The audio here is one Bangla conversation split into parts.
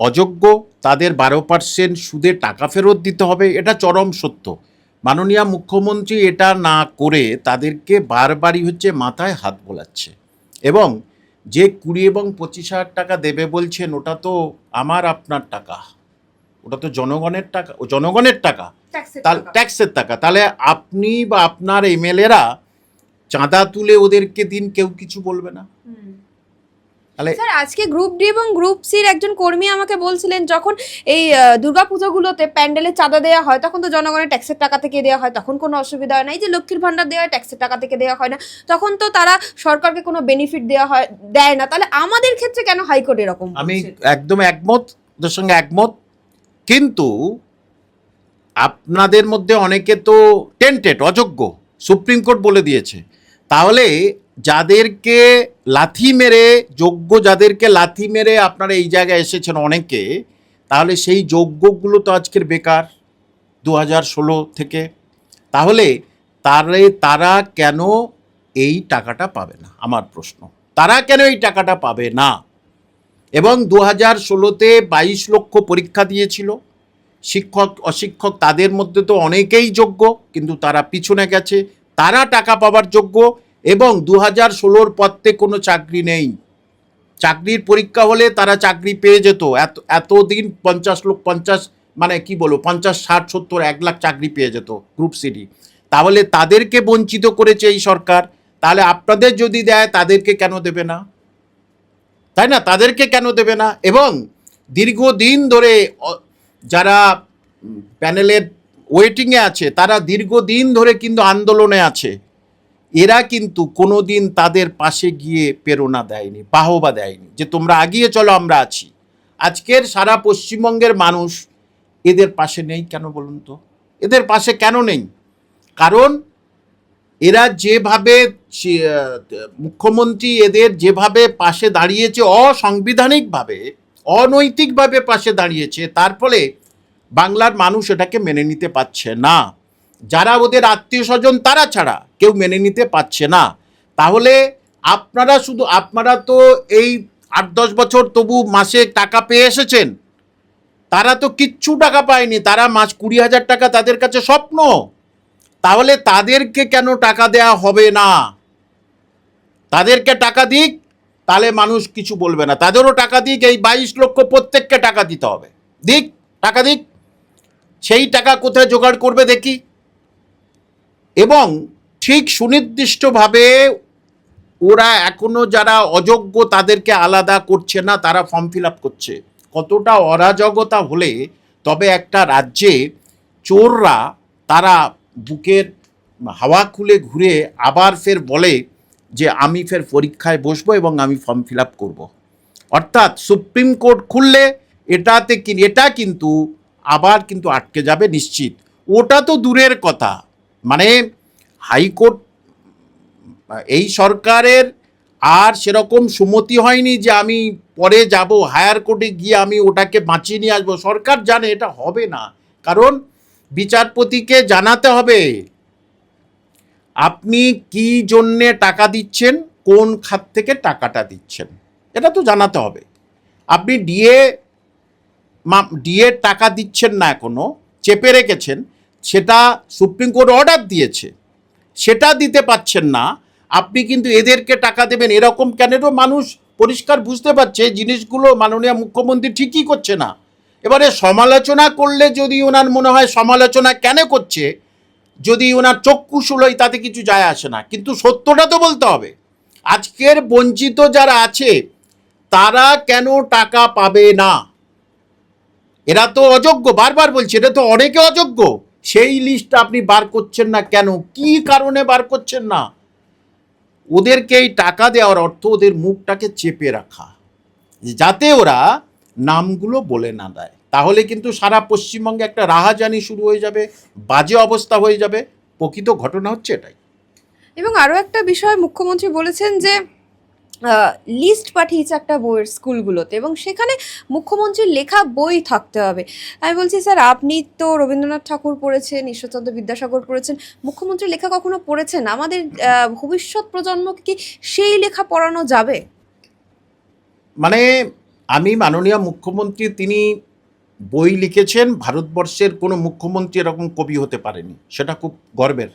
অযোগ্য তাদের বারো পার্সেন্ট সুদে টাকা ফেরত দিতে হবে এটা চরম সত্য। মাননীয় মুখ্যমন্ত্রী এটা না করে তাদেরকে বারবারই হচ্ছে মাথায় হাত বোলাচ্ছে। এবং যে কুড়ি এবং পঁচিশ হাজার টাকা দেবে বলছেন ওটা তো আমার আপনার টাকা। ওটা তো জনগণের টাকা জনগণের টাকা। ট্যাক্সের টাকা। তাহলে আপনি বা আপনার এমএলএরা চাঁদা তুলে ওদেরকে দিন কেউ কিছু বলবে না? তাহলে স্যার আজকে গ্রুপ ডি এবং গ্রুপ সির একজন কর্মী আমাকে বলছিলেন যখন এই দুর্গাপুজোগুলোতে প্যান্ডেলে চাঁদা দেওয়া হয় তখন তো জনগণের ট্যাক্সের টাকা থেকে দেওয়া হয় তখন কোনো অসুবিধা হয় না। এই যে লক্ষ্মীর ভান্ডার দেওয়া হয় ট্যাক্সের টাকা থেকে দেওয়া হয় না তখন তো তারা সরকারকে কোনো বেনিফিট দেওয়া হয় দেয় না। তাহলে আমাদের ক্ষেত্রে কেন হাইকোর্ট এরকম আমি একদম একমত ওদের সঙ্গে একমত কিন্তু আপনাদের মধ্যে অনেকে তো টেন্টেড অযোগ্য সুপ্রিম কোর্ট বলে দিয়েছে। তাহলে যাদেরকে লাথি মেরে, যোগ্য যাদেরকে লাথি মেরে আপনারা এই জায়গায় এসেছেন অনেকে, তাহলে সেই যোগ্যগুলো তো আজকের বেকার দু ষোলো থেকে। তাহলে তারে, তারা কেন এই টাকাটা পাবে না? আমার প্রশ্ন। তারা কেন এই টাকাটা পাবে না? এবং দু হাজার ষোলোতে বাইশ লক্ষ পরীক্ষা দিয়েছিল। শিক্ষক, অশিক্ষক তাদের মধ্যে তো অনেকেই যোগ্য, কিন্তু তারা পিছনে গেছে। তারা টাকা পাওয়ার যোগ্য এবং দু হাজার ষোলোর পথে কোনো চাকরি নেই। চাকরির পরীক্ষা হলে তারা চাকরি পেয়ে যেত। এত, এতদিন পঞ্চাশ লোক, পঞ্চাশ মানে কি বলব, পঞ্চাশ, ষাট, সত্তর, এক লাখ চাকরি পেয়ে যেত গ্রুপ সিডি তাহলে তাদেরকে বঞ্চিত করেছে এই সরকার। তাহলে আপনাদের যদি দেয়, তাদেরকে কেন দেবে না? তাই না? তাদেরকে কেন দেবে না? এবং দীর্ঘদিন ধরে যারা প্যানেলের ওয়েটিংয়ে আছে, তারা দীর্ঘদিন ধরে কিন্তু আন্দোলনে আছে। এরা কিন্তু কোনো দিন তাদের পাশে গিয়ে প্রেরণা দেয়নি, বাহবা দেয়নি যে তোমরা আগিয়ে চলো, আমরা আছি। আজকের সারা পশ্চিমবঙ্গের মানুষ এদের পাশে নেই কেন বলুন তো? এদের পাশে কেন নেই? কারণ এরা যেভাবে মুখ্যমন্ত্রী এদের যেভাবে পাশে দাঁড়িয়েছে, অসাংবিধানিকভাবে, অনৈতিকভাবে পাশে দাঁড়িয়েছে, তার ফলে বাংলার মানুষ এটাকে মেনে নিতে পারছে না। যারা ওদের আত্মীয় স্বজন, তারা ছাড়া কেউ মেনে নিতে পারছে না। তাহলে আপনারা শুধু, আপনারা তো এই আট দশ বছর তবু মাসে টাকা পেয়ে এসেছেন। তারা তো কিচ্ছু টাকা পায়নি, তারা মাস কুড়ি হাজার টাকা তাদের কাছে স্বপ্ন। তাহলে তাদেরকে কেন টাকা দেয়া হবে না? তাদেরকে টাকা দিক, তাহলে মানুষ কিছু বলবে না। তাদেরও টাকা দিক, এই বাইশ লক্ষ প্রত্যেককে টাকা দিতে হবে। দিক, টাকা দিক। সেই টাকা কোথায় জোগাড় করবে দেখি। এবং ঠিক সুনির্দিষ্টভাবে ওরা এখনও যারা অযোগ্য তাদেরকে আলাদা করছে না, তারা ফর্ম ফিল আপ করছে। কতটা অরাজকতা হলে তবে একটা রাজ্যে চোররা তারা বুকের হাওয়া খুলে ঘুরে আবার ফের বলে যে, আমি ফের পরীক্ষায় বসবো এবং আমি ফর্ম ফিল আপ করব। অর্থাৎ সুপ্রিম কোর্ট খুললে এটাতে কি, এটা কিন্তু আবার কিন্তু আটকে যাবে নিশ্চিত। ওটা তো দূরের কথা। মানে হাইকোর্ট, এই সরকারের আর সেরকম সুমতি হয়নি যে আমি পরে যাব, হায়ার কোর্টে গিয়ে আমি ওটাকে বাঁচিয়ে নিয়ে আসব। সরকার জানে এটা হবে না। কারণ বিচারপতিকে জানাতে হবে, আপনি কি জন্যে টাকা দিচ্ছেন, কোন খাত থেকে টাকাটা দিচ্ছেন। এটা তো জানাতে হবে। আপনি ডিএ ডিএ টাকা দিচ্ছেন না এখনও, চেপে রেখেছেন, সেটা সুপ্রিম কোর্ট অর্ডার দিয়েছে। সেটা দিতে পাচ্ছেন না, আপনি কিন্তু এদেরকে টাকা দেবেন, এরকম কেন? তো মানুষ পরিষ্কার বুঝতে পারছে, জিনিসগুলো মাননীয় মুখ্যমন্ত্রী ঠিকই করছে না। এবারে সমালোচনা করলে যদি ওনার মনে হয় সমালোচনা কেন করছে, যদি ওনার চক্ষু শুলোই তাতে কিছু যায় আসে না, কিন্তু সত্যটা তো বলতে হবে। আজকের বঞ্চিত যারা আছে, তারা কেন টাকা পাবে না? এরা তো অযোগ্য, বারবার বলছি এটা তো অনেকে অযোগ্য। সেই লিস্ট আপনি বার করছেন না কেন? কি কারণে বার করছেন না? ওদেরকে এই টাকা দেওয়ার অর্থ ওদের মুখটাকে চেপে রাখা। যাতে ওরা নামগুলো বলে না দেয়। তাহলে কিন্তু সারা পশ্চিমবঙ্গে একটা রাহাজানি শুরু হয়ে যাবে, বাজে অবস্থা হয়ে যাবে। প্রকৃত ঘটনা হচ্ছে এটাই। এবং আরও একটা বিষয় মুখ্যমন্ত্রী বলেছেন যে লিস্ট পাঠিয়েছে একটা বইয়ের স্কুলগুলোতে এবং সেখানে মুখ্যমন্ত্রীর লেখা বই থাকতে হবে। আমি বলছি, স্যার, আপনি তো রবীন্দ্রনাথ ঠাকুর পড়েছেন, ঈশ্বরচন্দ্র বিদ্যাসাগর পড়েছেন, মুখ্যমন্ত্রীর লেখা কখনো পড়েছেন? আমাদের ভবিষ্যৎ প্রজন্মকে কি সেই লেখা পড়ানো যাবে? মানে আমি মাননীয় মুখ্যমন্ত্রী, তিনি বই লিখেছেন, ভারতবর্ষের কোনো মুখ্যমন্ত্রী এরকম কবি হতে পারেনি। সেটা খুব গর্বের।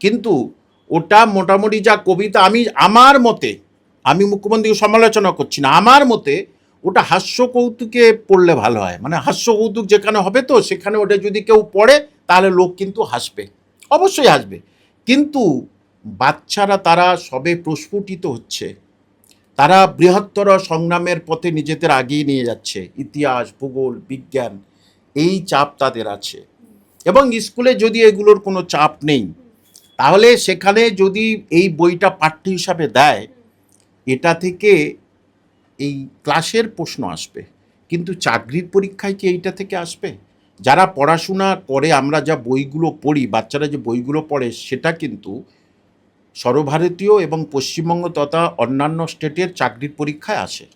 কিন্তু ওটা মোটামুটি যা কবিতা, আমি, আমার মতে আমি মুখ্যমন্ত্রীকে সমালোচনা করছি না। আমার মতে ওটা হাস্য কৌতুকে পড়লে ভালো হয়। মানে হাস্য কৌতুক যেখানে হবে তো, সেখানে ওটা যদি কেউ পড়ে, তাহলে লোক কিন্তু হাসবে। অবশ্যই হাসবে। কিন্তু বাচ্চারা তারা সবে প্রস্ফুটিত হচ্ছে। তারা বৃহত্তর সংগ্রামের পথে নিজেদের আগিয়ে নিয়ে যাচ্ছে। ইতিহাস, ভূগোল, বিজ্ঞান, এই চাপ তাদের আছে। এবং স্কুলে যদি এগুলোর কোনো চাপ নেই, তাহলে সেখানে যদি এই বইটা পাঠ্য হিসাবে দেয় এটা থেকে এই ক্লাসের প্রশ্ন আসবে। কিন্তু চাকরির পরীক্ষায় কি এইটা থেকে আসবে? যারা পড়াশোনা করে, আমরা যা বইগুলো পড়ি, বাচ্চারা যে বইগুলো পড়ে, সেটা কিন্তু সর্বভারতীয় এবং পশ্চিমবঙ্গ তথা অন্যান্য স্টেটের চাকরির পরীক্ষায় আসে।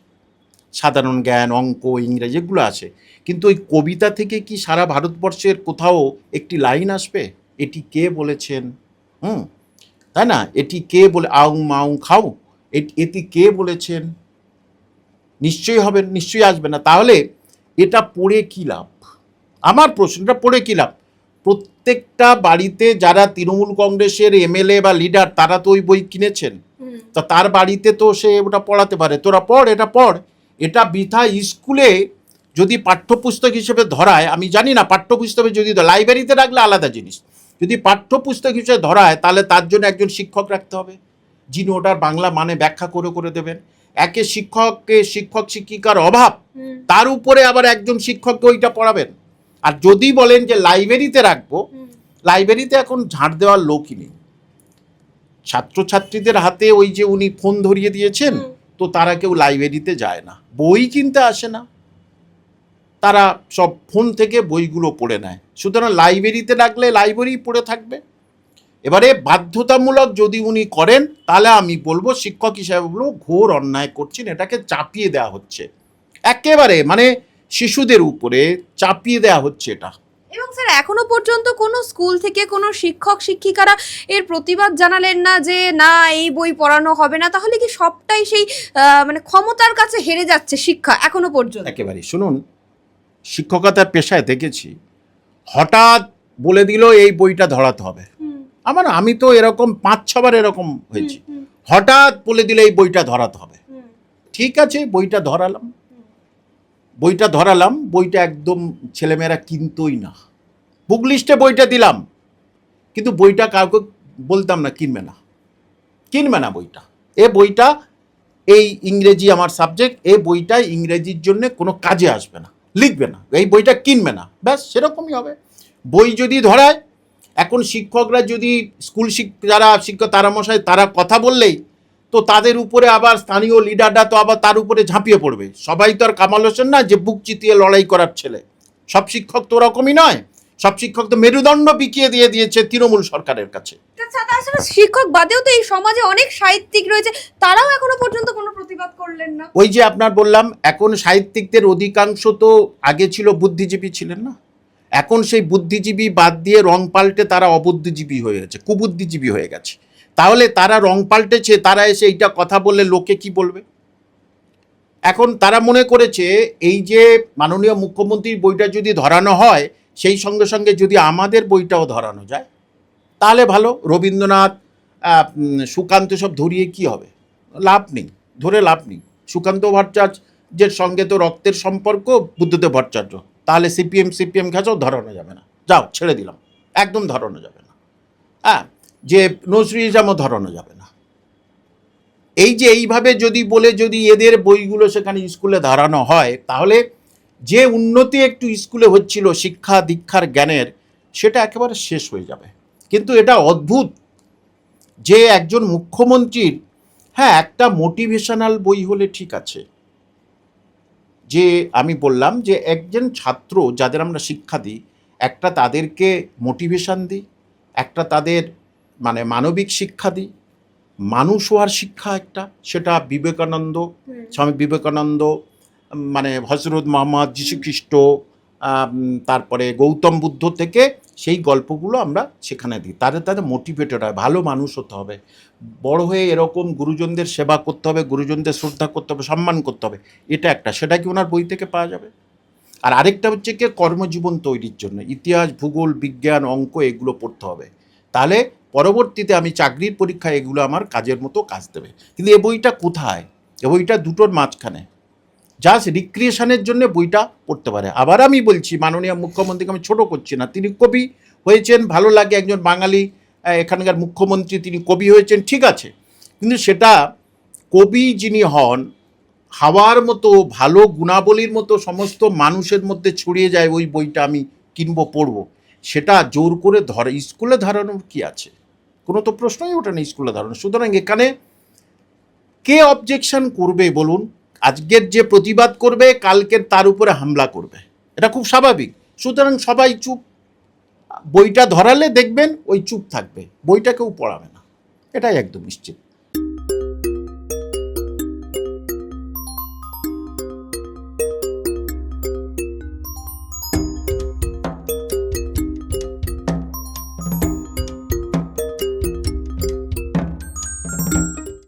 সাধারণ জ্ঞান, অঙ্ক, ইংরেজি এগুলো আসে। কিন্তু ওই কবিতা থেকে কি সারা ভারতবর্ষের কোথাও একটি লাইন আসবে? এটি কে বলেছেন? হুম, তাই না? এটি কে বলে, আউ মাউ খাও এটি কে বলেছেন? নিশ্চয়ই হবে নিশ্চয়ই আসবে না। তাহলে এটা পড়ে কী লাভ? আমার প্রশ্নটা পড়ে কী লাভ? প্রত্যেকটা বাড়িতে যারা তৃণমূল কংগ্রেসের এমএলএ বা লিডার তারা তো ওই বই কিনেছেন। তা তার বাড়িতে তো সে ওটা পড়াতে পারে। তোরা পড় এটা পড়। এটা বৃথা স্কুলে যদি পাঠ্যপুস্তক হিসেবে ধরায় আমি জানি না পাঠ্যপুস্তকে যদি লাইব্রেরিতে রাখলে আলাদা জিনিস। যদি পাঠ্যপুস্তক হিসেবে ধরায় তাহলে তার জন্য একজন শিক্ষক রাখতে হবে। যিনি ওটার বাংলা মানে ব্যাখ্যা করে করে দেবেন। একে শিক্ষককে শিক্ষক শিক্ষিকার অভাব তার উপরে আবার একজন শিক্ষককে ওইটা পড়াবেন। আর যদি বলেন যে লাইব্রেরিতে রাখব লাইব্রেরিতে এখন ঝাঁট দেওয়ার লোকই নেই। ছাত্রছাত্রীদের হাতে ওই যে উনি ফোন ধরিয়ে দিয়েছেন তো তারা কেউ লাইব্রেরিতে যায় না। বই কিনতে আসে না। তারা সব ফোন থেকে বইগুলো পড়ে নেয়। সুতরাং লাইব্রেরিতে রাখলে লাইব্রেরি পড়ে থাকবে। এবারে বাধ্যতামূলক যদি উনি করেন তাহলে আমি বলব শিক্ষক হিসাবে বলব ঘোর অন্যায় করছেন এটাকে চাপিয়ে দেওয়া হচ্ছে। একেবারে মানে শিশুদের উপরে চাপিয়ে দেওয়া হচ্ছে এটা। এবং স্যার এখনও পর্যন্ত কোনো স্কুল থেকে কোনো শিক্ষক শিক্ষিকারা এর প্রতিবাদ জানালেন না যে না এই বই পড়ানো হবে না। তাহলে কি সবটাই সেই মানে ক্ষমতার কাছে হেরে যাচ্ছে শিক্ষা এখনও পর্যন্ত? একেবারে শুনুন শিক্ষকতার পেশায় দেখেছি হঠাৎ বলে দিল এই বইটা ধরাতে হবে। আমার আমি তো এরকম পাঁচ ছবার এরকম হয়েছি। হঠাৎ বলে দিলে এই বইটা ধরাতে হবে। ঠিক আছে বইটা ধরালাম। বইটা ধরালাম বইটা একদম ছেলেমেয়েরা কিনতই না। বুক লিস্টে বইটা দিলাম কিন্তু বইটা কাউকে বলতাম না কিনবে না। কিনবে না বইটা। এ বইটা এই ইংরেজি আমার সাবজেক্ট এই বইটা ইংরেজির জন্য কোনো কাজে আসবে না লিখবে না। এই বইটা কিনবে না। ব্যাস সেরকমই হবে। বই যদি ধরায় এখন শিক্ষকরা যদি স্কুল শিক যারা শিক্ষক তারা মশাই তারা কথা বললেই তো তাদের উপরে আবার স্থানীয় লিডাররা তো আবার তার উপরে ঝাঁপিয়ে পড়বে। সবাই তো আর কামাল হোসেন না যে বুক চিতিয়ে লড়াই করার ছেলে। সব শিক্ষক তো ওরকমই নয়। সব শিক্ষক তো মেরুদণ্ড বিকিয়ে দিয়ে দিয়েছে তৃণমূল সরকারের কাছে। আচ্ছা শিক্ষক বাদেও তো এই সমাজে অনেক সাহিত্যিক রয়েছে। তারাও এখনও পর্যন্ত কোনো প্রতিবাদ করলেন না? ওই যে আপনার বললাম এখন সাহিত্যিকদের অধিকাংশ তো আগে ছিল বুদ্ধিজীবী ছিলেন না? এখন সেই বুদ্ধিজীবী বাদ দিয়ে রং পাল্টে তারা অবুদ্ধিজীবী হয়ে গেছে, কুবুদ্ধিজীবী হয়ে গেছে। তাহলে তারা রং পাল্টেছে, তারা এসে এইটা কথা বললে লোকে কি বলবে? এখন তারা মনে করেছে, এই যে মাননীয় মুখ্যমন্ত্রীর বইটা যদি ধরানো হয়, সেই সঙ্গে সঙ্গে যদি আমাদের বইটাও ধরানো যায়, তাহলে ভালো। রবীন্দ্রনাথ সুকান্ত সব ধরিয়ে কি হবে? লাভ নেই, ধরে লাভ নেই। সুকান্ত ভট্টাচার্যের সঙ্গে তো রক্তের সম্পর্ক, বুদ্ধদেব ভট্টাচার্য। তাহলে সিপিএম সিপিএম খাঁচাও ধরানো যাবে না। যাও, ছেড়ে দিলাম। একদম ধরানো যাবে না। হ্যাঁ যে নজরুল ইসলামও ধরানো যাবে না। এই যে এইভাবে যদি বলে যদি এদের বইগুলো সেখানে স্কুলে ধরানো হয়, তাহলে যে উন্নতি একটু স্কুলে হচ্ছিল শিক্ষা, দীক্ষার জ্ঞানের, সেটা একেবারে শেষ হয়ে যাবে। কিন্তু এটা অদ্ভুত যে একজন মুখ্যমন্ত্রীর হ্যাঁ একটা মোটিভেশনাল বই হলে ঠিক আছে যে আমি বললাম যে একজন ছাত্র যাদের আমরা শিক্ষা দিই একটা তাদেরকে মোটিভেশান দিই একটা তাদের মানে মানবিক শিক্ষা দিই। মানুষ হওয়ার শিক্ষা একটা সেটা বিবেকানন্দ স্বামী বিবেকানন্দ মানে হজরত মোহাম্মদ যীশু খ্রিস্ট আম, তারপরে গৌতম বুদ্ধ থেকে সেই গল্পগুলো আমরা সেখানে দিই। তাদের তাদের মোটিভেটেড হয়। ভালো মানুষ হতে হবে। বড় হয়ে এরকম গুরুজনদের সেবা করতে হবে, গুরুজনদের শ্রদ্ধা করতে হবে, সম্মান করতে হবে। এটা একটা। সেটা কি ওনার বই থেকে পাওয়া যাবে? আর আরেকটা হচ্ছে কি, কর্মজীবন তৈরির জন্য। ইতিহাস, ভূগোল, বিজ্ঞান, অঙ্ক, এগুলো পড়তে হবে। তাহলে পরবর্তীতে আমি চাকরির পরীক্ষায় এগুলো আমার কাজের মতো কাজ দেবে। কিন্তু এ বইটা কোথায়? এ বইটা দুটোর মাঝখানে। জাস্ট রিক্রিয়েশনের জন্য বইটা পড়তে পারে। আবার আমি বলছি, মাননীয় মুখ্যমন্ত্রীকে আমি ছোট করছি না। তিনি কবি হয়েছেন, ভালো লাগে একজন বাঙালি এখানকার মুখ্যমন্ত্রী, তিনি কবি হয়েছেন, ঠিক আছে। কিন্তু সেটা কবি যিনি হন, হাওয়ার মতো, ভালো গুণাবলীর মতো, সমস্ত মানুষের মধ্যে ছড়িয়ে যায় ওই বইটা আমি কিনবো, পড়ব। সেটা জোর করে ধরে, স্কুলে ধরানোর কি আছে? কোনো তো প্রশ্নই ওঠে না স্কুলে ধরানো সুতরাং এখানে কে অবজেকশন করবে বলুন? আজকের যে প্রতিবাদ করবে, কালকের তার উপরে হামলা করবে। এটা খুব স্বাভাবিক। সুতরাং সবাই চুপ। বইটা ধরালে দেখবেন ওই চুপ থাকবে। বইটা কেউ পড়াবে না। এটাই একদম নিশ্চিত।